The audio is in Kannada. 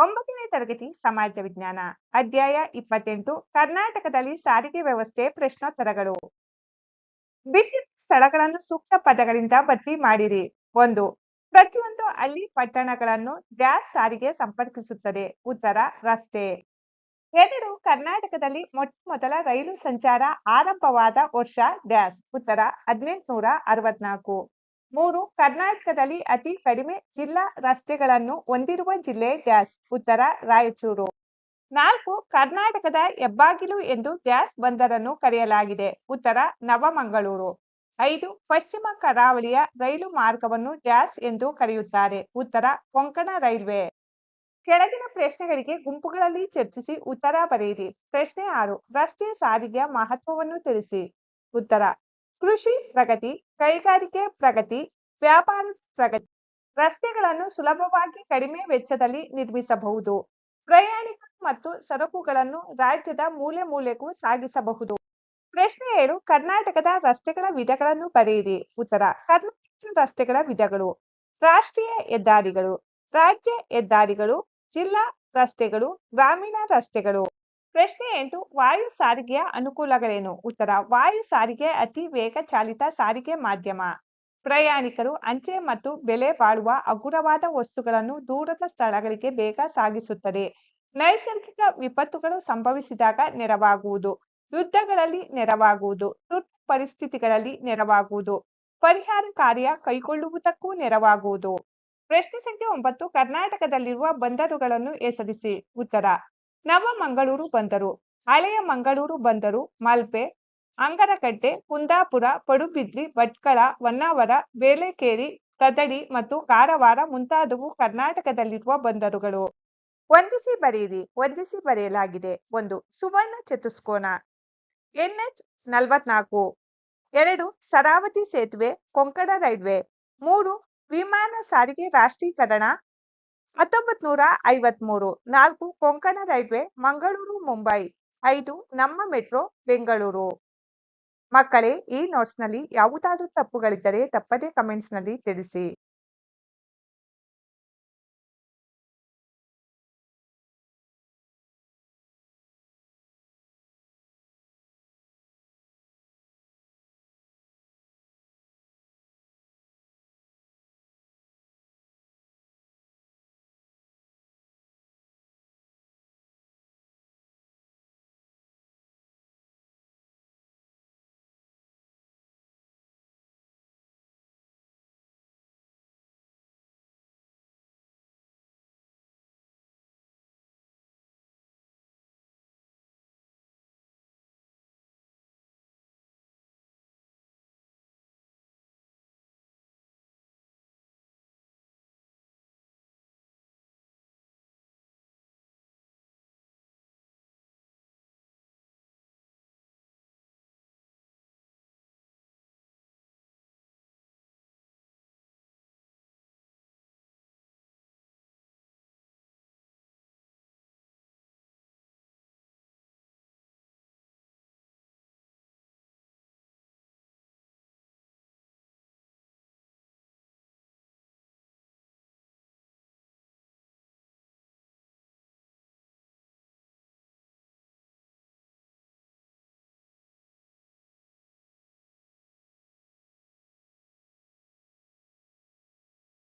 ಒಂಬತ್ತನೇ ತರಗತಿ ಸಮಾಜ ವಿಜ್ಞಾನ, ಅಧ್ಯಾಯ ಇಪ್ಪತ್ತೆಂಟು, ಕರ್ನಾಟಕದಲ್ಲಿ ಸಾರಿಗೆ ವ್ಯವಸ್ಥೆ ಪ್ರಶ್ನೋತ್ತರಗಳು. ಬಿಟ್ಟಿದ್ದ ಸ್ಥಳಗಳನ್ನು ಸೂಕ್ತ ಪದಗಳಿಂದ ಭರ್ತಿ ಮಾಡಿರಿ. ಒಂದು, ಪ್ರತಿಯೊಂದು ಹಳ್ಳಿ ಪಟ್ಟಣಗಳನ್ನು ಡ್ಯಾಶ್ ಸಾರಿಗೆ ಸಂಪರ್ಕಿಸುತ್ತದೆ. ಉತ್ತರ, ರಸ್ತೆ. ಎರಡು, ಕರ್ನಾಟಕದಲ್ಲಿ ಮೊಟ್ಟ ಮೊದಲ ರೈಲು ಸಂಚಾರ ಆರಂಭವಾದ ವರ್ಷ ಡ್ಯಾಸ್ ಉತ್ತರ, ಹದಿನೆಂಟುನೂರ ಅರವತ್ನಾಲ್ಕು. ಮೂರು, ಕರ್ನಾಟಕದಲ್ಲಿ ಅತಿ ಕಡಿಮೆ ಜಿಲ್ಲಾ ರಸ್ತೆಗಳನ್ನು ಹೊಂದಿರುವ ಜಿಲ್ಲೆ ಡ್ಯಾಶ್, ಉತ್ತರ ರಾಯಚೂರು. ನಾಲ್ಕು, ಕರ್ನಾಟಕದ ಹೆಬ್ಬಾಗಿಲು ಎಂದು ಡ್ಯಾಶ್ ಬಂದರನ್ನು ಕರೆಯಲಾಗಿದೆ, ಉತ್ತರ ನವಮಂಗಳೂರು. ಐದು, ಪಶ್ಚಿಮ ಕರಾವಳಿಯ ರೈಲು ಮಾರ್ಗವನ್ನು ಡ್ಯಾಶ್ ಎಂದು ಕರೆಯುತ್ತಾರೆ, ಉತ್ತರ ಕೊಂಕಣ ರೈಲ್ವೆ. ಕೆಳಗಿನ ಪ್ರಶ್ನೆಗಳಿಗೆ ಗುಂಪುಗಳಲ್ಲಿ ಚರ್ಚಿಸಿ ಉತ್ತರ ಬರೆಯಿರಿ. ಪ್ರಶ್ನೆ ಆರು, ರಸ್ತೆ ಸಾರಿಗೆಯ ಮಹತ್ವವನ್ನು ತಿಳಿಸಿ. ಉತ್ತರ ಕೃಷಿ ಪ್ರಗತಿ, ಕೈಗಾರಿಕೆ ಪ್ರಗತಿ, ವ್ಯಾಪಾರ ಪ್ರಗತಿ ರಸ್ತೆಗಳನ್ನು ಸುಲಭವಾಗಿ ಕಡಿಮೆ ವೆಚ್ಚದಲ್ಲಿ ನಿರ್ಮಿಸಬಹುದು. ಪ್ರಯಾಣಿಕರು ಮತ್ತು ಸರಕುಗಳನ್ನು ರಾಜ್ಯದ ಮೂಲೆ ಮೂಲೆಗೂ ಸಾಗಿಸಬಹುದು. ಪ್ರಶ್ನೆ ಏಳು, ಕರ್ನಾಟಕದ ರಸ್ತೆಗಳ ವಿಧಗಳನ್ನು ಬರೆಯಿರಿ. ಉತ್ತರ, ಕರ್ನಾಟಕ ರಸ್ತೆಗಳ ವಿಧಗಳು. ರಾಷ್ಟ್ರೀಯ ಹೆದ್ದಾರಿಗಳು. ರಾಜ್ಯ ಹೆದ್ದಾರಿಗಳು, ಜಿಲ್ಲಾ ರಸ್ತೆಗಳು, ಗ್ರಾಮೀಣ ರಸ್ತೆಗಳು. ಪ್ರಶ್ನೆ ಎಂಟು, ವಾಯು ಸಾರಿಗೆಯ ಅನುಕೂಲಗಳೇನು? ಉತ್ತರ, ವಾಯು ಸಾರಿಗೆ ಅತಿ ವೇಗ ಚಾಲಿತ ಸಾರಿಗೆ ಮಾಧ್ಯಮ. ಪ್ರಯಾಣಿಕರು ಅಂಚೆ ಮತ್ತು ಬೆಲೆ ಬಾಳುವ ಹಗುರವಾದ ವಸ್ತುಗಳನ್ನು ದೂರದ ಸ್ಥಳಗಳಿಗೆ ಬೇಗ ಸಾಗಿಸುತ್ತದೆ. ನೈಸರ್ಗಿಕ ವಿಪತ್ತುಗಳು ಸಂಭವಿಸಿದಾಗ ನೆರವಾಗುವುದು. ಯುದ್ಧಗಳಲ್ಲಿ ನೆರವಾಗುವುದು. ತುರ್ತು ಪರಿಸ್ಥಿತಿಗಳಲ್ಲಿ ನೆರವಾಗುವುದು. ಪರಿಹಾರ ಕಾರ್ಯ ಕೈಗೊಳ್ಳುವುದಕ್ಕೂ ನೆರವಾಗುವುದು. ಪ್ರಶ್ನೆ ಸಂಖ್ಯೆ ಒಂಬತ್ತು, ಕರ್ನಾಟಕದಲ್ಲಿರುವ ಬಂದರುಗಳನ್ನು ಹೆಸರಿಸಿ. ಉತ್ತರ ನವಮಂಗಳೂರು ಬಂದರು. ಹಳೆಯ ಮಂಗಳೂರು ಬಂದರು. ಮಲ್ಪೆ ಅಂಗರಕಟ್ಟೆ ಕುಂದಾಪುರ, ಪಡುಬಿದ್ರಿ, ಭಟ್ಕಳ, ಹೊನ್ನಾವರ, ಬೇಲೆಕೇರಿ, ಕದಡಿ ಮತ್ತು ಕಾರವಾರ ಮುಂತಾದವು ಕರ್ನಾಟಕದಲ್ಲಿರುವ ಬಂದರುಗಳು. ವಂದಿಸಿ ಬರೆಯಿರಿ, ವಂದಿಸಿ ಬರೆಯಲಾಗಿದೆ. ಒಂದು, ಸುವರ್ಣ ಚತುಷ್ಕೋನ. ಎನ್ಎಚ್ ನಲವತ್ನಾಲ್ಕು. ಎರಡು, ಸರಾವತಿ ಸೇತುವೆ, ಕೊಂಕಣ ರೈಲ್ವೆ. ಮೂರು, ವಿಮಾನ ಸಾರಿಗೆ ರಾಷ್ಟ್ರೀಕರಣ. ಹತ್ತೊಂಬತ್ ನೂರ ಐವತ್ಮೂರು ನಾಲ್ಕು ಕೊಂಕಣ ರೈಲ್ವೆ, ಮಂಗಳೂರು, ಮುಂಬೈ, ಐದು ನಮ್ಮ ಮೆಟ್ರೋ, ಬೆಂಗಳೂರು. ಮಕ್ಕಳೇ, ಈ ನೋಟ್ಸ್ನಲ್ಲಿ ಯಾವುದಾದ್ರೂ ತಪ್ಪುಗಳಿದ್ದರೆ ತಪ್ಪದೇ ಕಮೆಂಟ್ಸ್ನಲ್ಲಿ ತಿಳಿಸಿ.